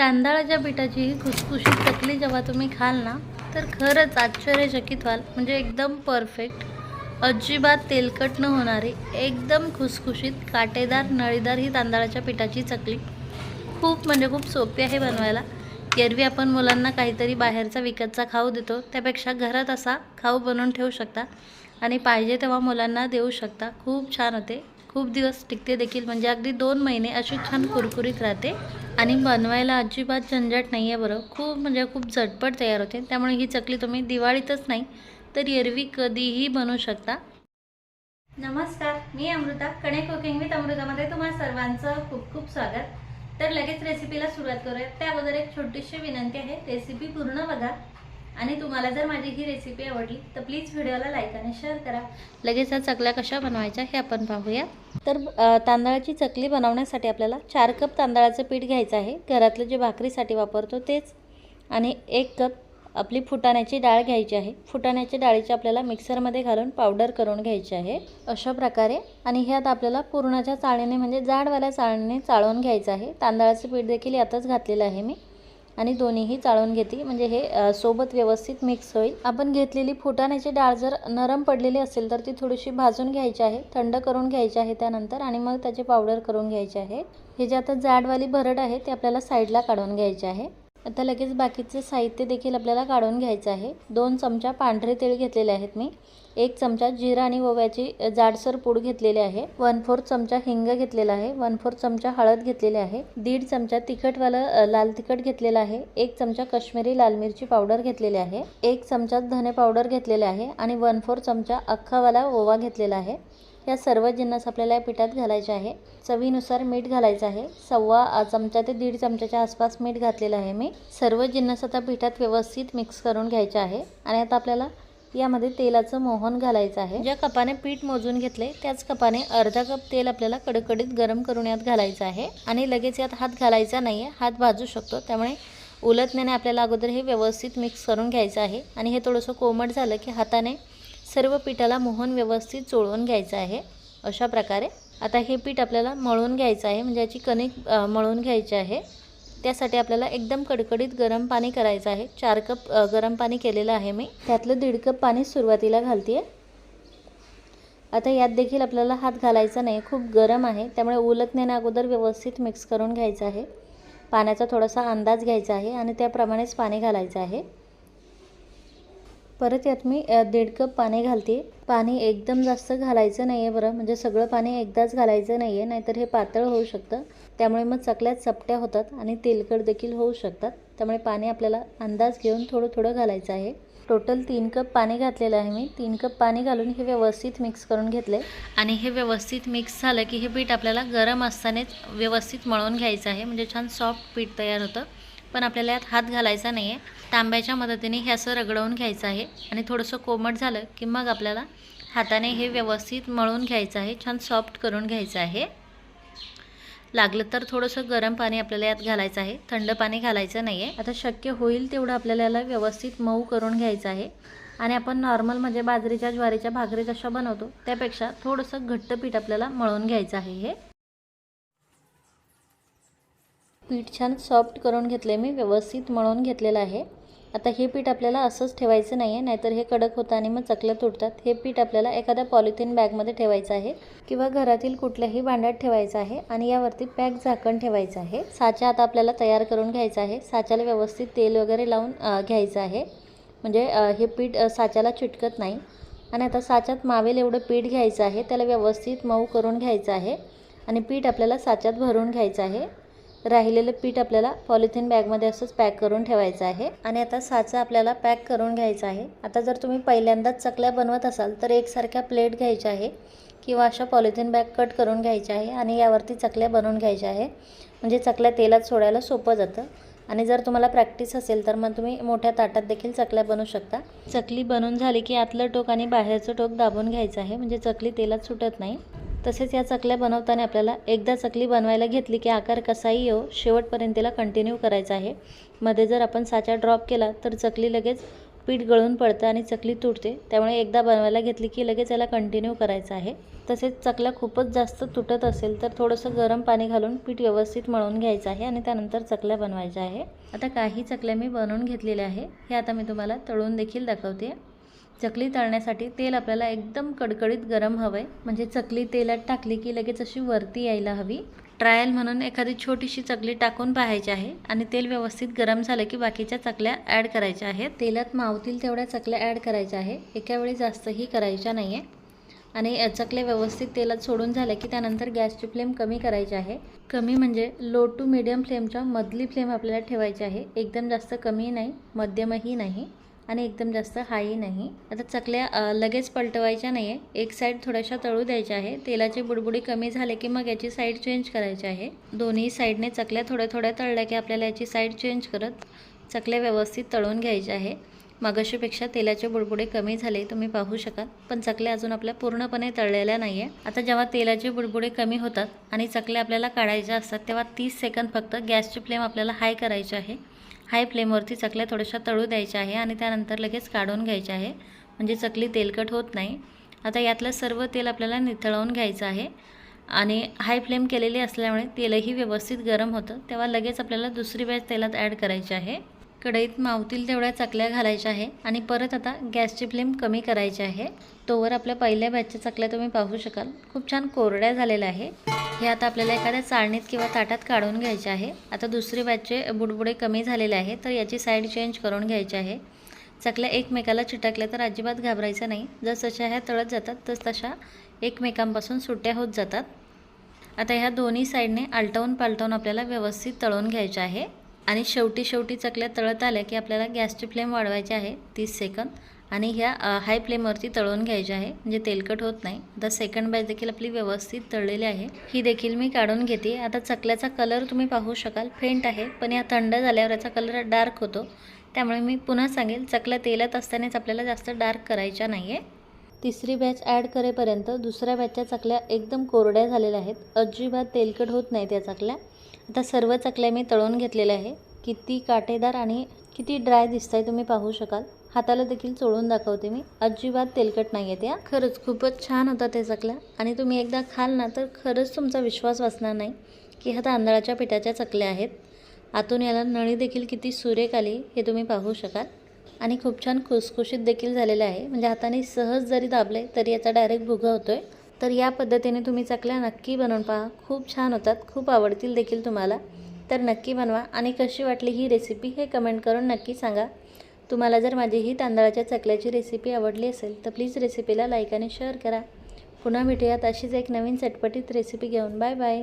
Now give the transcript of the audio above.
तांदळाच्या पिठाची ही खुसखुशीत चकली जेव्हा तुम्ही खाल ना तर खरंच आश्चर्यचकित व्हाल. म्हणजे एकदम परफेक्ट. अजिबात तेलकट न होणारी एकदम खुसखुशीत काटेदार नळीदार ही तांदळाच्या पिठाची चकली. खूप म्हणजे खूप सोपी आहे बनवायला. एरवी आपण मुलांना काहीतरी बाहेरचा विकतचा खाऊ देतो त्यापेक्षा घरात असा खाऊ बनवून ठेवू शकता आणि पाहिजे तेव्हा मुलांना देऊ शकता. खूप छान होते. खूप दिवस टिकते देखील. म्हणजे अगदी दोन महिने अशी छान कुरकुरीत राहते. आणि बनवायला अजिबात झंझट नाही आहे बरं. खूप म्हणजे खूप झटपट तयार होते. त्यामुळे ही चकली तुम्ही दिवाळीतच नाही तर एरवी कधीही बनवू शकता. नमस्कार मी अमृता कणे कुकिंग विथ अमृतामध्ये तुम्हा सर्वांचं खूप खूप स्वागत. तर लगेच रेसिपीला सुरुवात करूया त्या अगोदर एक छोटीशी विनंती आहे. रेसिपी पूर्ण बघा. आणि तुम्हाला जर माझी ही रेसिपी आवडली तर प्लीज व्हिडिओला लाईक आणि शेअर करा. लगेच चकल्या कशा बनवायच्या हे आपण पाहूया. तर तांदळाची चकली बनवण्यासाठी आपल्याला चार कप तांदळाचं पीठ घ्यायचं आहे. घरातलं जे भाकरीसाठी वापरतो तेच. आणि एक कप आपली फुटाण्याची डाळ घ्यायची आहे. फुटाण्याच्या डाळीची आपल्याला मिक्सरमध्ये घालून पावडर करून घ्यायची आहे. अशा प्रकारे. आणि ह्यात आपल्याला पूर्णाच्या चाळणीने म्हणजे जाडवाल्या चाळणीने चाळून घ्यायचं आहे. तांदळाचं पीठ देखील यातच घातलेलं आहे मी. आणि दोन्हीही चाळून घेते. म्हणजे हे सोबत व्यवस्थित मिक्स होईल. आपण घेतलेली फुटाण्याची डाळ जर नरम पडलेली असेल तर ती थोडीशी भाजून घ्यायची आहे थंड करून घ्यायची आहे त्यानंतर आणि मग त्याची पावडर करून घ्यायची आहे. हे जे आता जाडवाली भरड आहे ते आपल्याला साईडला काढून घ्यायचे आहे. आता लगेच बाकीचं साहित्य देखील आपल्याला काढून घ्यायचं आहे. दोन चमचा पांढरे तेल घेतलेले आहेत मी. एक चमचा जिरा आणि ओव्याची जाडसर पूड घेतलेली आहे. वन फोर्थ चमचा हिंग घेतलेला आहे. वन फोर्थ चमचा हळद घेतलेली आहे. दीड चमचा तिखटवालं लाल तिखट घेतलेलं आहे. एक चमचा कश्मीरी लाल मिरची पावडर घेतलेली आहे. एक चमचा धने पावडर घेतलेले आहे आणि वन फोर्थ चमचा अख्खावाला ओवा घेतलेला आहे. या सर्व जिन्नस आपल्याला या पिठात घालायचे आहे. चवीनुसार मीठ घालायचं आहे. सव्वा चमचा ते दीड चमच्याच्या आसपास मीठ घातलेलं आहे मी. सर्व जिन्नस आता पिठात व्यवस्थित मिक्स करून घ्यायचे आहे. आणि आता आपल्याला यामध्ये तेलाचं मोहन घालायचं आहे. ज्या कपाने पीठ मोजून घेतले त्याच कपाने अर्धा कप तेल आपल्याला कडकडीत गरम करून यात घालायचं आहे. आणि लगेच यात हात घालायचा नाही आहे हात भाजू शकतो. त्यामुळे उलटण्याने आपल्याला अगोदर हे व्यवस्थित मिक्स करून घ्यायचं आहे. आणि हे थोडंसं कोमट झालं की हाताने सर्व पिठाला मोहन व्यवस्थित चोळून घ्यायचं आहे. अशा प्रकारे. आता हे पीठ आपल्याला मळून घ्यायचं आहे. म्हणजे याची कणिक मळून घ्यायची आहे. त्यासाठी आपल्याला एकदम कडकडीत गरम पाणी करायचं आहे. चार कप गरम पाणी केलेलं आहे मी. त्यातलं दीड कप पाणी सुरुवातीला घालते आता यात देखील आपल्याला हात घालायचा नाही. खूप गरम आहे. त्यामुळे उलटण्याने अगोदर व्यवस्थित मिक्स करून घ्यायचं आहे. पाण्याचा थोडासा अंदाज घ्यायचा आहे आणि त्याप्रमाणेच पाणी घालायचं आहे. परत यात मी दीड कप पाणी घालते. पाणी एकदम जास्त घालायचं नाही आहे बरं. म्हणजे सगळं पाणी एकदाच घालायचं नाही आहे नाहीतर हे पातळ होऊ शकतं. त्यामुळे मग चकल्यात चपट्या होतात आणि तेलकट देखील होऊ शकतात. त्यामुळे पाणी आपल्याला अंदाज घेऊन थोडं थोडं घालायचं आहे. टोटल तीन कप पाणी घातलेलं आहे मी. तीन कप पाणी घालून हे व्यवस्थित मिक्स करून घेतले. आणि हे व्यवस्थित मिक्स झालं की हे पीठ आपल्याला गरम असतानाच व्यवस्थित मळून घ्यायचं आहे. म्हणजे छान सॉफ्ट पीठ तयार होतं. पण आपल्याला यात हात घालायचा नाही आहे तांब्याच्या मदतीने हे असं रगडवून घ्यायचं आहे आणि थोडंसं कोमट झालं की मग आपल्याला हाताने हे व्यवस्थित मळून घ्यायचं आहे. छान सॉफ्ट करून घ्यायचं आहे. लागलं तर थोडंसं गरम पाणी आपल्याला यात घालायचं आहे. थंड पाणी घालायचं नाही आहे आता शक्य होईल तेवढं आपल्याला याला व्यवस्थित मऊ करून घ्यायचं आहे. आणि आपण नॉर्मल म्हणजे बाजरीच्या ज्वारीच्या भाकरी कशा बनवतो त्यापेक्षा थोडंसं घट्ट पीठ आपल्याला मळून घ्यायचं आहे हे. पीठ छान सॉफ्ट करून घेतले मी व्यवस्थित मळून घेतलेलं आहे. आता हे पीठ आपल्याला असंच ठेवायचं नाही आहे नाहीतर हे कडक होतं आणि मग चकल्या तुटतात. हे पीठ आपल्याला एखाद्या पॉलिथिन बॅगमध्ये ठेवायचं आहे किंवा घरातील कुठल्याही भांड्यात ठेवायचं आहे आणि यावरती पॅक झाकण ठेवायचं आहे. साचा आता आपल्याला तयार करून घ्यायचा आहे. साच्याला व्यवस्थित तेल वगैरे लावून घ्यायचं आहे. म्हणजे हे पीठ साच्याला चिटकत नाही. आणि आता साच्यात मावेल एवढं पीठ घ्यायचं आहे त्याला व्यवस्थित मऊ करून घ्यायचं आहे. आणि पीठ आपल्याला साच्यात भरून घ्यायचं आहे. राहिलेलं पीठ आपल्याला पॉलिथिन बॅगमध्ये असंच पॅक करून ठेवायचं आहे. आणि आता साचा आपल्याला पॅक करून घ्यायचा आहे. आता जर तुम्ही पहिल्यांदाच चकल्या बनवत असाल तर एकसारख्या प्लेट घ्यायच्या आहे किंवा अशा पॉलिथिन बॅग कट करून घ्यायच्या आहे आणि यावरती चकल्या बनवून घ्यायच्या आहे. म्हणजे चकल्या तेलात सोडायला सोपं जातं. आणि जर तुम्हाला प्रॅक्टिस असेल तर मग तुम्ही मोठ्या ताटात देखील चकल्या बनवू शकता. चकली बनवून झाली की आतलं टोक आणि बाहेरचं टोक दाबून घ्यायचं आहे. म्हणजे चकली तेलात सुटत नाही. तसेच या चकल्या बनवताना आपल्याला एकदा चकली बनवायला घेतली की आकार कसाही येऊ शेवटपर्यंत तिला कंटिन्यू करायचा आहे. मध्ये जर आपण साचा ड्रॉप केला तर चकली लगेच पीठ गळून पडतं आणि चकली तुटते. त्यामुळे एकदा बनवायला घेतली की लगेच याला कंटिन्यू करायचं आहे. तसेच चकल्या खूपच जास्त तुटत असेल तर थोडंसं गरम पाणी घालून पीठ व्यवस्थित मळून घ्यायचं आहे आणि त्यानंतर चकल्या बनवायच्या आहे. आता काही चकल्या मी बनवून घेतलेल्या आहे. हे आता मी तुम्हाला तळून देखील दाखवते. चकली तळण्यासाठी तेल आपल्याला एकदम कडकडीत गरम हवं आहे म्हणजे चकली तेलात टाकली की लगेच अशी वरती यायला हवी. ट्रायल म्हणून एखादी छोटीशी चकली टाकून पाहायची आहे आणि तेल व्यवस्थित गरम झालं की बाकीच्या चकल्या ॲड करायच्या आहेत. तेलात मावतील तेवढ्या चकल्या ॲड करायच्या आहे. एका वेळी जास्तही करायच्या नाही आहे आणि अ, चकल्या व्यवस्थित तेलात सोडून झाल्या की त्यानंतर गॅसची फ्लेम कमी करायची आहे. कमी म्हणजे लो टू मिडियम फ्लेमच्या मधली फ्लेम आपल्याला ठेवायची आहे. एकदम जास्त कमी नाही मध्यमही नाही. आणि एकदम जास्त हाई नाही. आता चकल्या लगेच पलटवायच्या नाही आहे एक साईड थोड्याशा तळू द्यायच्या आहे. तेलाची बुडबुडी कमी झाले की मग याची साईड चेंज करायची आहे. दोन्ही साईडने चकल्या थोड्या थोड्या तळल्या की आपल्याला याची साईड चेंज करत चकल्या व्यवस्थित तळून घ्यायच्या आहे. मगाशीपेक्षा तेलाचे बुडबुडे कमी झाले तुम्ही पाहू शकाल. पण चकल्या अजून आपल्या पूर्णपणे तळलेल्या नाही आहे आता जेव्हा तेलाचे बुडबुडे कमी होतात आणि चकल्या आपल्याला काढायच्या असतात तेव्हा तीस सेकंद फक्त गॅसची फ्लेम आपल्याला हाय करायची आहे. हाय फ्लेमवरती चकल्या थोड्याशा तळू द्यायच्या आहे आणि त्यानंतर लगेच काढून घ्यायच्या आहे. म्हणजे चकली तेलकट होत नाही. आता यातलं सर्व तेल आपल्याला निथळवून घ्यायचं आहे. आणि हाय फ्लेम केलेली असल्यामुळे तेलही व्यवस्थित गरम होतं. तेव्हा लगेच आपल्याला दुसरी बॅच तेलात ॲड करायची आहे. कढईत मावतील तेवढ्या चकल्या घालायच्या आहे आणि परत आता गॅसची फ्लेम कमी करायची आहे. तोवर आपल्या पहिल्या बॅचच्या चकल्या तुम्ही पाहू शकाल. खूप छान कोरड्या झालेल्या आहे. हे आता आपल्याला एखाद्या चाळणीत किंवा ताटात काढून घ्यायचे आहे. आता दुसरी बॅचचे बुडबुडे कमी झालेले आहे तर याची साईड चेंज करून घ्यायची आहे. चकल्या एकमेकाला चिटकल्या तर अजिबात घाबरायचं नाही. जसजशा ह्या तळत जातात तस तशा एकमेकांपासून सुट्ट्या होत जातात. आता ह्या दोन्ही साईडने आलटवून पालटवून आपल्याला व्यवस्थित तळून घ्यायचं आहे. आणि शेवटी शेवटी चकल्या तळत आल्या की आपल्याला गॅसची फ्लेम वाढवायची आहे तीस सेकंद. आणि ह्या हाय फ्लेमवरती तळून घ्यायच्या आहे म्हणजे तेलकट होत नाही. आता सेकंड बॅच देखील आपली व्यवस्थित तळलेली आहे. ही देखील मी काढून घेते. आता चकल्याचा कलर तुम्ही पाहू शकाल. फेंट आहे पण या थंड झाल्यावर याचा कलर डार्क होतो. त्यामुळे मी पुन्हा सांगेल चकल्या तेलात असतानाच आपल्याला जास्त डार्क करायच्या नाही आहे तिसरी बॅच ॲड करेपर्यंत दुसऱ्या बॅचच्या चकल्या एकदम कोरड्या झालेल्या आहेत. अजिबात तेलकट होत नाही त्या चकल्या. आता सर्व चकल्या मी तळून घेतलेल्या आहे. किती काटेदार आणि किती ड्राय दिसत आहे तुम्ही पाहू शकाल. हाताला देखील चोळून दाखवते मी. अजिबात तेलकट नाही आहे त्या खरंच खूपच छान होता ते चकल्या. आणि तुम्ही एकदा खाल ना तर खरंच तुमचा विश्वास बसणार नाही की ह्या तांदळाच्या पिठाच्या चकल्या आहेत. आतून याला नळी देखील किती सुरेख आली हे तुम्ही पाहू शकाल. आणि खूप छान खुसखुशीत देखील झालेलं आहे. म्हणजे हाताने सहज जरी दाबले तरी याचा डायरेक्ट भुगा होतो आहे तर या पद्धतीने तुम्ही चकल्या नक्की बनवून पहा. खूप छान होतात. खूप आवडतील देखील तुम्हाला. तर नक्की बनवा. आणि कशी वाटली ही रेसिपी हे कमेंट करून नक्की सांगा. तुम्हाला जर माझी ही तांदळाच्या चकल्याची रेसिपी आवडली असेल तर प्लीज रेसिपीला लाईक आणि शेअर करा. पुन्हा भेटूयात अशीच एक नवीन चटपटीत रेसिपी घेऊन. Bye bye